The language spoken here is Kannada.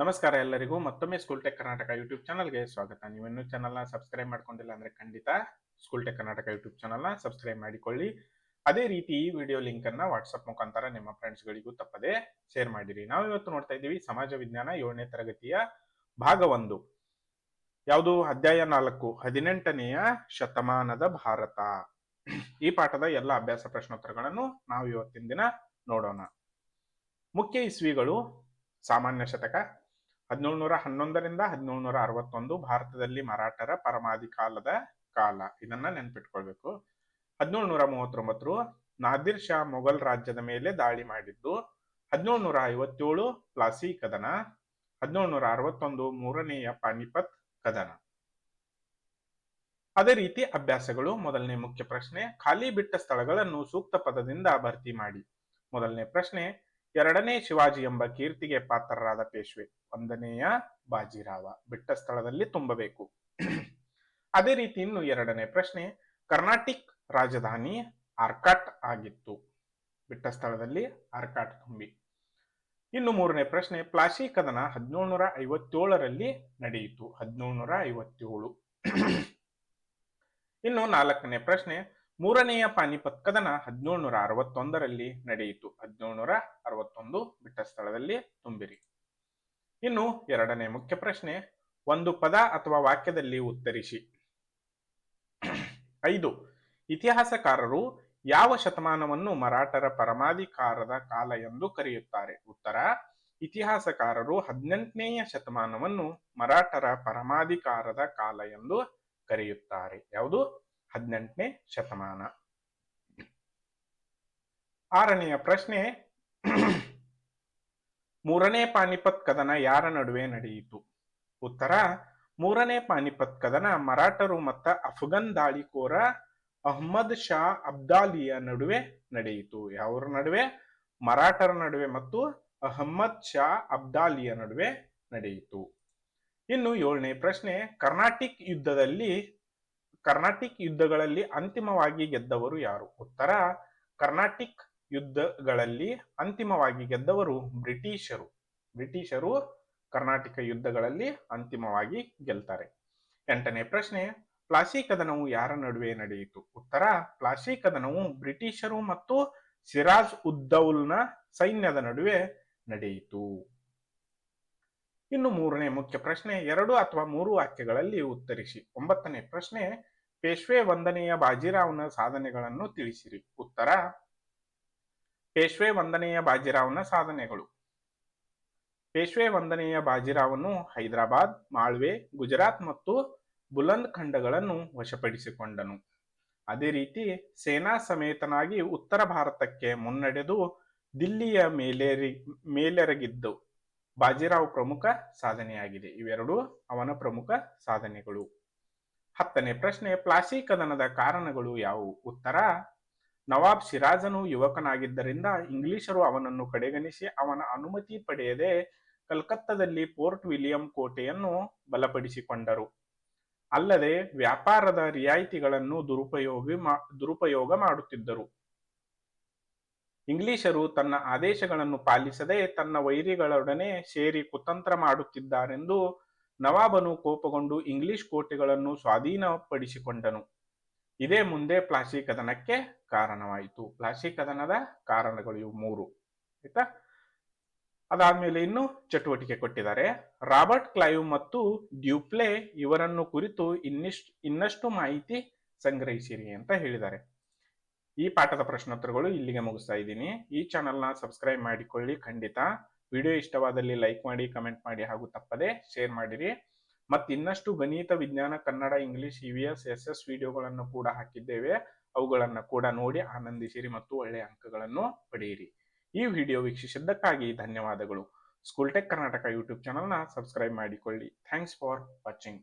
ನಮಸ್ಕಾರ ಎಲ್ಲರಿಗೂ. ಮತ್ತೊಮ್ಮೆ ಸ್ಕೂಲ್ ಟೆಕ್ ಕರ್ನಾಟಕ ಯೂಟ್ಯೂಬ್ ಚಾನಲ್ಗೆ ಸ್ವಾಗತ. ನೀವಿನ್ನೂ ಚಾನಲ್ನ ಸಬ್ಸ್ಕ್ರೈಬ್ ಮಾಡ್ಕೊಂಡಿಲ್ಲ ಅಂದ್ರೆ ಖಂಡಿತ ಸ್ಕೂಲ್ ಟೆಕ್ ಕರ್ನಾಟಕ ಯೂಟ್ಯೂಬ್ ಚಾನಲ್ನ ಸಬ್ಸ್ಕ್ರೈಬ್ ಮಾಡಿಕೊಳ್ಳಿ. ಅದೇ ರೀತಿ ಈ ವಿಡಿಯೋ ಲಿಂಕ್ ಅನ್ನ ವಾಟ್ಸ್ಆಪ್ ಮುಖಾಂತರ ನಿಮ್ಮ ಫ್ರೆಂಡ್ಸ್ ಗಳಿಗೂ ತಪ್ಪದೆ ಶೇರ್ ಮಾಡಿರಿ. ನಾವು ಇವತ್ತು ನೋಡ್ತಾ ಇದ್ದೀವಿ ಸಮಾಜ ವಿಜ್ಞಾನ ಏಳನೇ ತರಗತಿಯ ಭಾಗ ಒಂದು. ಯಾವುದು? ಅಧ್ಯಾಯ ನಾಲ್ಕು, ಹದಿನೆಂಟನೆಯ ಶತಮಾನದ ಭಾರತ. ಈ ಪಾಠದ ಎಲ್ಲ ಅಭ್ಯಾಸ ಪ್ರಶ್ನೋತ್ತರಗಳನ್ನು ನಾವು ಇವತ್ತಿನ ದಿನ ನೋಡೋಣ. ಮುಖ್ಯ ಇಸ್ವಿಗಳು, ಸಾಮಾನ್ಯ ಶತಕ ಹದಿನೇಳುನೂರ ಹನ್ನೊಂದರಿಂದ ಹದಿನೇಳುನೂರ ಅರವತ್ತೊಂದು ಭಾರತದಲ್ಲಿ ಮರಾಠರ ಪರಮಾಧಿಕಾಲದ ಕಾಲ. ಇದನ್ನ ನೆನ್ಪಿಟ್ಕೊಳ್ಬೇಕು. ಹದಿನೇಳುನೂರ ಮೂವತ್ತೊಂಬತ್ತು ನಾದಿರ್ ಶಾ ಮೊಘಲ್ ರಾಜ್ಯದ ಮೇಲೆ ದಾಳಿ ಮಾಡಿದ್ದು ಹದಿನೇಳುನೂರ ಐವತ್ತೇಳು ಪ್ಲಾಸಿ ಕದನ ಹದಿನೇಳುನೂರ ಅರವತ್ತೊಂದು ಮೂರನೆಯ ಪಾನಿಪತ್ ಕದನ. ಅದೇ ರೀತಿ ಅಭ್ಯಾಸಗಳು. ಮೊದಲನೇ ಮುಖ್ಯ ಪ್ರಶ್ನೆ, ಖಾಲಿ ಬಿಟ್ಟ ಸ್ಥಳಗಳನ್ನು ಸೂಕ್ತ ಪದದಿಂದ ಭರ್ತಿ ಮಾಡಿ. ಮೊದಲನೇ ಪ್ರಶ್ನೆ ಎರಡನೇ ಶಿವಾಜಿ ಎಂಬ ಕೀರ್ತಿಗೆ ಪಾತ್ರರಾದ ಪೇಶ್ವೆ, ಒಂದನೆಯ ಬಾಜಿರಾವ. ಬಿಟ್ಟ ಸ್ಥಳದಲ್ಲಿ ತುಂಬಬೇಕು. ಅದೇ ರೀತಿ ಇನ್ನು ಎರಡನೇ ಪ್ರಶ್ನೆ, ಕರ್ನಾಟಿಕ್ ರಾಜಧಾನಿ ಆರ್ಕಾಟ್ ಆಗಿತ್ತು. ಬಿಟ್ಟ ಸ್ಥಳದಲ್ಲಿ ಆರ್ಕಾಟ್ ತುಂಬಿ. ಇನ್ನು ಮೂರನೇ ಪ್ರಶ್ನೆ, ಪ್ಲಾಸಿ ಕದನ ಹದಿನೇಳುನೂರ ಐವತ್ತೇಳರಲ್ಲಿ ನಡೆಯಿತು. ಹದಿನೇಳುನೂರ ಐವತ್ತೇಳು. ಇನ್ನು ನಾಲ್ಕನೇ ಪ್ರಶ್ನೆ ಮೂರನೆಯ ಪಾನಿಪತ್ ಕದನ ಹದಿನೇಳುನೂರ ಅರವತ್ತೊಂದರಲ್ಲಿ ನಡೆಯಿತು. ಹದಿನೇಳುನೂರ ಅರವತ್ತೊಂದು ಬಿಟ್ಟ ಸ್ಥಳದಲ್ಲಿ ತುಂಬಿರಿ. ಇನ್ನು ಎರಡನೇ ಮುಖ್ಯ ಪ್ರಶ್ನೆ, ಒಂದು ಪದ ಅಥವಾ ವಾಕ್ಯದಲ್ಲಿ ಉತ್ತರಿಸಿ. ಐದು, ಇತಿಹಾಸಕಾರರು ಯಾವ ಶತಮಾನವನ್ನು ಮರಾಠರ ಪರಮಾಧಿಕಾರದ ಕಾಲ ಎಂದು ಕರೆಯುತ್ತಾರೆ? ಉತ್ತರ, ಇತಿಹಾಸಕಾರರು ಹದಿನೆಂಟನೆಯ ಶತಮಾನವನ್ನು ಮರಾಠರ ಪರಮಾಧಿಕಾರದ ಕಾಲ ಎಂದು ಕರೆಯುತ್ತಾರೆ. ಯಾವುದು? ಹದಿನೆಂಟನೇ ಶತಮಾನ. ಆರನೆಯ ಪ್ರಶ್ನೆ, ಮೂರನೇ ಪಾನಿಪತ್ ಕದನ ಯಾರ ನಡುವೆ ನಡೆಯಿತು? ಉತ್ತರ, ಮೂರನೇ ಪಾನಿಪತ್ ಕದನ ಮರಾಠರು ಮತ್ತ ಅಫ್ಘನ್ ದಾಳಿಕೋರ ಅಹ್ಮದ್ ಶಾ ಅಬ್ದಾಲಿಯ ನಡುವೆ ನಡೆಯಿತು. ಯಾವ್ರ ನಡುವೆ? ಮರಾಠರ ನಡುವೆ ಮತ್ತು ಅಹಮ್ಮದ್ ಶಾ ಅಬ್ದಾಲಿಯ ನಡುವೆ ನಡೆಯಿತು. ಇನ್ನು ಏಳನೇ ಪ್ರಶ್ನೆ, ಕರ್ನಾಟಿಕ್ ಯುದ್ಧದಲ್ಲಿ ಕರ್ನಾಟಿಕ್ ಯುದ್ಧಗಳಲ್ಲಿ ಅಂತಿಮವಾಗಿ ಗೆದ್ದವರು ಯಾರು? ಉತ್ತರ, ಕರ್ನಾಟಿಕ್ ಯುದ್ಧಗಳಲ್ಲಿ ಅಂತಿಮವಾಗಿ ಗೆದ್ದವರು ಬ್ರಿಟಿಷರು. ಬ್ರಿಟಿಷರು ಕರ್ನಾಟಕ ಯುದ್ಧಗಳಲ್ಲಿ ಅಂತಿಮವಾಗಿ ಗೆಲ್ತಾರೆ. ಎಂಟನೇ ಪ್ರಶ್ನೆ, ಪ್ಲಾಸಿ ಕದನವು ಯಾರ ನಡುವೆ ನಡೆಯಿತು? ಉತ್ತರ, ಪ್ಲಾಸಿ ಕದನವು ಬ್ರಿಟಿಷರು ಮತ್ತು ಸಿರಾಜ್ ಉದ್ದೌಲ್ನ ಸೈನ್ಯದ ನಡುವೆ ನಡೆಯಿತು. ಇನ್ನು ಮೂರನೇ ಮುಖ್ಯ ಪ್ರಶ್ನೆ, ಎರಡು ಅಥವಾ ಮೂರು ವಾಕ್ಯಗಳಲ್ಲಿ ಉತ್ತರಿಸಿ. ಒಂಬತ್ತನೇ ಪ್ರಶ್ನೆ, ಪೇಶ್ವೆ ವಂದನೆಯ ಬಾಜಿರಾವ್ನ ಸಾಧನೆಗಳನ್ನು ತಿಳಿಸಿರಿ. ಉತ್ತರ, ಪೇಶ್ವೆ ವಂದನೆಯ ಬಾಜಿರಾವ್ನ ಸಾಧನೆಗಳು. ಪೇಶ್ವೆ ವಂದನೆಯ ಬಾಜಿರಾವನು ಹೈದರಾಬಾದ್, ಮಾಳ್ವೆ, ಗುಜರಾತ್ ಮತ್ತು ಬುಲಂದ್ ಖಂಡಗಳನ್ನು ವಶಪಡಿಸಿಕೊಂಡನು. ಅದೇ ರೀತಿ ಸೇನಾ ಸಮೇತನಾಗಿ ಉತ್ತರ ಭಾರತಕ್ಕೆ ಮುನ್ನಡೆದು ದಿಲ್ಲಿಯ ಮೇಲೇರಿ, ಮೇಲೆರಗಿದ್ದು. ಬಾಜಿರಾವ್ ಪ್ರಮುಖ ಸಾಧನೆಯಾಗಿದೆ. ಇವೆರಡು ಅವನ ಪ್ರಮುಖ ಸಾಧನೆಗಳು. ಹತ್ತನೇ ಪ್ರಶ್ನೆ, ಪ್ಲಾಸಿ ಕದನದ ಕಾರಣಗಳು ಯಾವುವು? ಉತ್ತರ, ನವಾಬ್ ಸಿರಾಜನು ಯುವಕನಾಗಿದ್ದರಿಂದ ಇಂಗ್ಲಿಷರು ಅವನನ್ನು ಕಡೆಗಣಿಸಿ ಅವನ ಅನುಮತಿ ಪಡೆಯದೆ ಕಲ್ಕತ್ತಾದಲ್ಲಿ ಪೋರ್ಟ್ ವಿಲಿಯಂ ಕೋಟೆಯನ್ನು ಬಲಪಡಿಸಿಕೊಂಡರು. ಅಲ್ಲದೆ ವ್ಯಾಪಾರದ ರಿಯಾಯಿತಿಗಳನ್ನು ದುರುಪಯೋಗ ದುರುಪಯೋಗ ಮಾಡುತ್ತಿದ್ದರು. ಇಂಗ್ಲಿಷರು ತನ್ನ ಆದೇಶಗಳನ್ನು ಪಾಲಿಸದೆ ತನ್ನ ವೈರಿಗಳೊಡನೆ ಸೇರಿ ಕುತಂತ್ರ ಮಾಡುತ್ತಿದ್ದಾರೆಂದು ನವಾಬನು ಕೋಪಗೊಂಡು ಇಂಗ್ಲಿಷ್ ಕೋಟೆಗಳನ್ನು ಸ್ವಾಧೀನಪಡಿಸಿಕೊಂಡನು. ಇದೇ ಮುಂದೆ ಪ್ಲಾಸಿ ಕದನಕ್ಕೆ ಕಾರಣವಾಯಿತು. ಪ್ಲಾಸಿ ಕದನದ ಕಾರಣಗಳು ಮೂರು. ಆಯ್ತಾ? ಅದಾದ್ಮೇಲೆ ಇನ್ನು ಚಟುವಟಿಕೆ ಕೊಟ್ಟಿದ್ದಾರೆ. ರಾಬರ್ಟ್ ಕ್ಲೈವ್ ಮತ್ತು ಡ್ಯೂಪ್ಲೆ ಇವರನ್ನು ಕುರಿತು ಇನ್ನಿಷ್ಟು ಇನ್ನಷ್ಟು ಮಾಹಿತಿ ಸಂಗ್ರಹಿಸಿರಿ ಅಂತ ಹೇಳಿದ್ದಾರೆ. ಈ ಪಾಠದ ಪ್ರಶ್ನೋತ್ತರಗಳು ಇಲ್ಲಿಗೆ ಮುಗಿಸ್ತಾ ಇದ್ದೀನಿ. ಈ ಚಾನಲ್ನ ಸಬ್ಸ್ಕ್ರೈಬ್ ಮಾಡಿಕೊಳ್ಳಿ ಖಂಡಿತ. ವಿಡಿಯೋ ಇಷ್ಟವಾದಲ್ಲಿ ಲೈಕ್ ಮಾಡಿ, ಕಮೆಂಟ್ ಮಾಡಿ ಹಾಗೂ ತಪ್ಪದೆ ಶೇರ್ ಮಾಡಿರಿ. ಮತ್ತು ಇನ್ನಷ್ಟು ಗಣಿತ, ವಿಜ್ಞಾನ, Kannada, English, E V S S S ವಿಡಿಯೋಗಳನ್ನು ಕೂಡ ಹಾಕಿದ್ದೇವೆ. ಅವುಗಳನ್ನು ಕೂಡ ನೋಡಿ ಆನಂದಿಸಿರಿ ಮತ್ತು ಒಳ್ಳೆಯ ಅಂಕಗಳನ್ನು ಪಡೆಯಿರಿ. ಈ ವಿಡಿಯೋ ವೀಕ್ಷಿಸಿದ್ದಕ್ಕಾಗಿ ಧನ್ಯವಾದಗಳು. ಸ್ಕೂಲ್ ಟೆಕ್ ಕರ್ನಾಟಕ ಯೂಟ್ಯೂಬ್ ಚಾನಲ್ನ ಸಬ್ಸ್ಕ್ರೈಬ್ ಮಾಡಿಕೊಳ್ಳಿ. Thanks for watching.